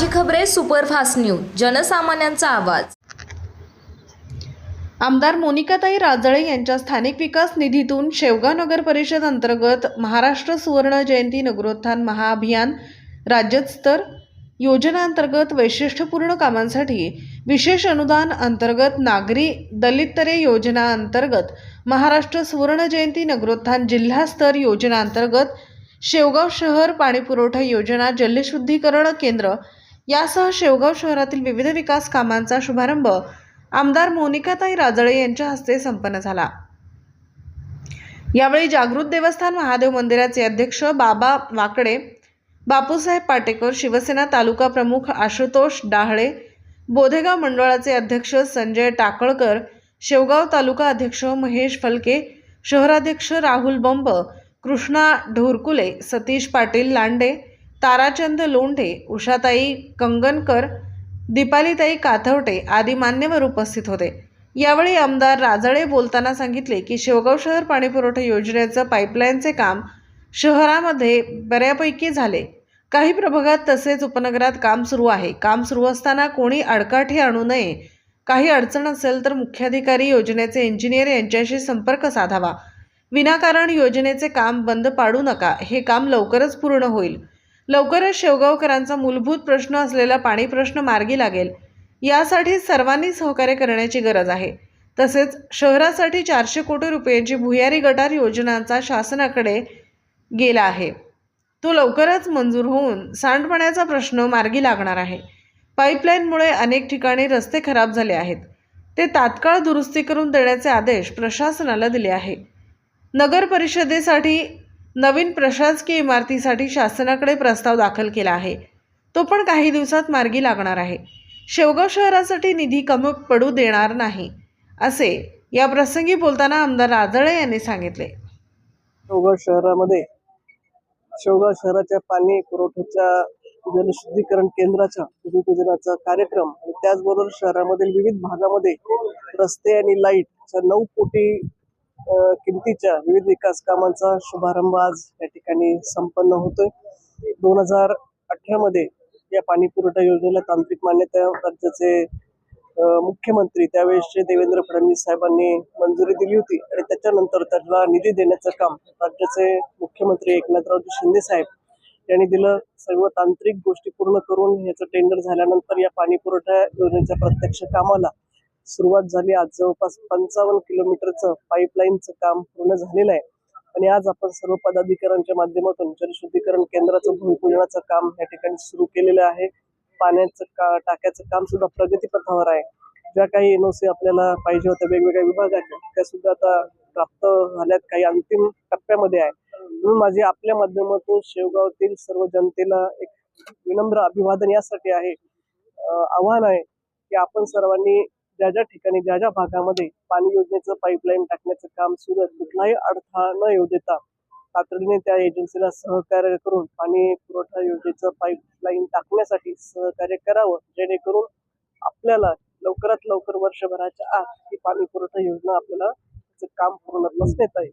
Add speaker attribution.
Speaker 1: Dhule superfast news जनसामान्यांचा आवाज.
Speaker 2: आमदार मोनिकाताई राजळे यांच्या स्थानिक विकास निधीतून शेवगाव नगर परिषद अंतर्गत महाराष्ट्र सुवर्ण जयंती नगरोत्थान महाअभियान राज्यस्तर योजनांतर्गत वैशिष्ट्यपूर्ण कामांसाठी विशेष अनुदान अंतर्गत नागरी दलिततरे योजना अंतर्गत महाराष्ट्र सुवर्ण जयंती नगरोत्थान जिल्हास्तर योजना अंतर्गत शेवगाव शहर पाणीपुरवठा योजना जलशुद्धीकरण केंद्र यासह शेवगाव शहरातील विविध विकास कामांचा शुभारंभ आमदार मोनिकाताई राजळे यांच्या हस्ते संपन्न झाला. यावेळी जागृत देवस्थान महादेव मंदिराचे अध्यक्ष बाबा वाकडे बापूसाहेब पाटेकर शिवसेना तालुका प्रमुख आशुतोष डाहळे बोधेगाव मंडळाचे अध्यक्ष संजय टाकळकर शेवगाव तालुका अध्यक्ष महेश फलके शहराध्यक्ष राहुल बंब कृष्णा ढोरकुले सतीश पाटील लांडे ताराचंद लोंढे उषाताई कंगनकर दीपालीताई काथवटे आदी मान्यवर उपस्थित होते. यावेळी आमदार राजळे बोलताना सांगितले की शेवगाव शहर पाणीपुरवठा योजनेचं पाईपलाईनचे काम शहरामध्ये बऱ्यापैकी झाले. काही प्रभागात तसेच उपनगरात काम सुरू आहे. काम सुरू असताना कोणी आडकाठी आणू नये काही अडचण असेल तर मुख्याधिकारी योजनेचे इंजिनियर यांच्याशी संपर्क साधावा. विनाकारण योजनेचे काम बंद पाडू नका. हे काम लवकरच पूर्ण होईल. लवकरच शेवगावकरांचा मूलभूत प्रश्न असलेला पाणी प्रश्न मार्गी लागेल. यासाठी सर्वांनी सहकार्य करण्याची गरज आहे. तसेच शहरासाठी चारशे कोटी रुपयांची भुयारी गटार योजनांचा शासनाकडे गेला आहे. तो लवकरच मंजूर होऊन सांडपाण्याचा प्रश्न मार्गी लागणार आहे. पाईपलाईनमुळे अनेक ठिकाणी रस्ते खराब झाले आहेत. ते तात्काळ दुरुस्ती करून देण्याचे आदेश प्रशासनाला दिले आहे. नगर परिषदेसाठी नवीन प्रशासकीय इमारतीसाठी शासनाकडे प्रस्ताव दाखल केला आहे. तो पण काही दिवसात मार्गी लागणार आहे. शेवगाव शहरासाठी निधी कमी पडू देणार नाही असे या प्रसंगी बोलताना आमदार राजळे यांनी सांगितले.
Speaker 3: शेवगाव शहरामध्ये शेवगाव शहराच्या पाणी पुरवठ्याच्या जलशुद्धीकरण केंद्राच्या भूमिपूजनाचा कार्यक्रम आणि त्याचबरोबर शहरामधील विविध भागामध्ये रस्ते आणि लाईटच्या नऊ कोटी किमतीच्या विविध विकास कामांचा शुभारंभ आज या ठिकाणी संपन्न होतोय. दोन हजार अठरा मध्ये या पाणी पुरवठा योजनेला तांत्रिक मान्यता राज्याचे मुख्यमंत्री त्यावेळेसचे देवेंद्र फडणवीस साहेबांनी मंजुरी दिली होती आणि त्याच्यानंतर त्याला निधी देण्याचं काम राज्याचे मुख्यमंत्री एकनाथरावजी शिंदे साहेब यांनी दिलं. सर्व तांत्रिक गोष्टी पूर्ण करून याचं टेंडर झाल्यानंतर या पाणी पुरवठा योजनेच्या प्रत्यक्ष कामाला सुरुवात झाली आज जवळपास पंचावन्न किलोमीटरचं पाईपलाईनचं काम पूर्ण झालेलं आहे. आणि आज आपण सर्व पदाधिकाऱ्यांच्या माध्यमातून जलशुद्धीकरण केंद्राचं भूमिपूजनाचं काम या ठिकाणी सुरू केलेलं आहे. पाण्याचं का टाक्याचं काम सुद्धा प्रगतीपथावर आहे. ज्या काही एनओसी आपल्याला पाहिजे होत्या वेगवेगळ्या विभागाच्या त्या सुद्धा आता प्राप्त झाल्यात काही अंतिम टप्प्यामध्ये आहे. म्हणून माझी आपल्या माध्यमातून शेवगावातील सर्व जनतेला एक विनम्र अभिवादन यासाठी आहे. आव्हान आहे की आपण सर्वांनी ज्या ज्या ठिकाणी ज्या ज्या भागामध्ये पाणी योजनेचं पाईपलाईन टाकण्याचं काम सुरू आहे कुठलाही अडथळा न येऊ देता तातडीने त्या एजन्सीला सहकार्य करून पाणी पुरवठा योजनेचं पाईपलाईन टाकण्यासाठी सहकार्य करावं जेणेकरून आपल्याला लवकरात लवकर वर्षभराच्या आत ही पाणी पुरवठा योजना आपल्याला काम पूर्णत्वास नेता येईल.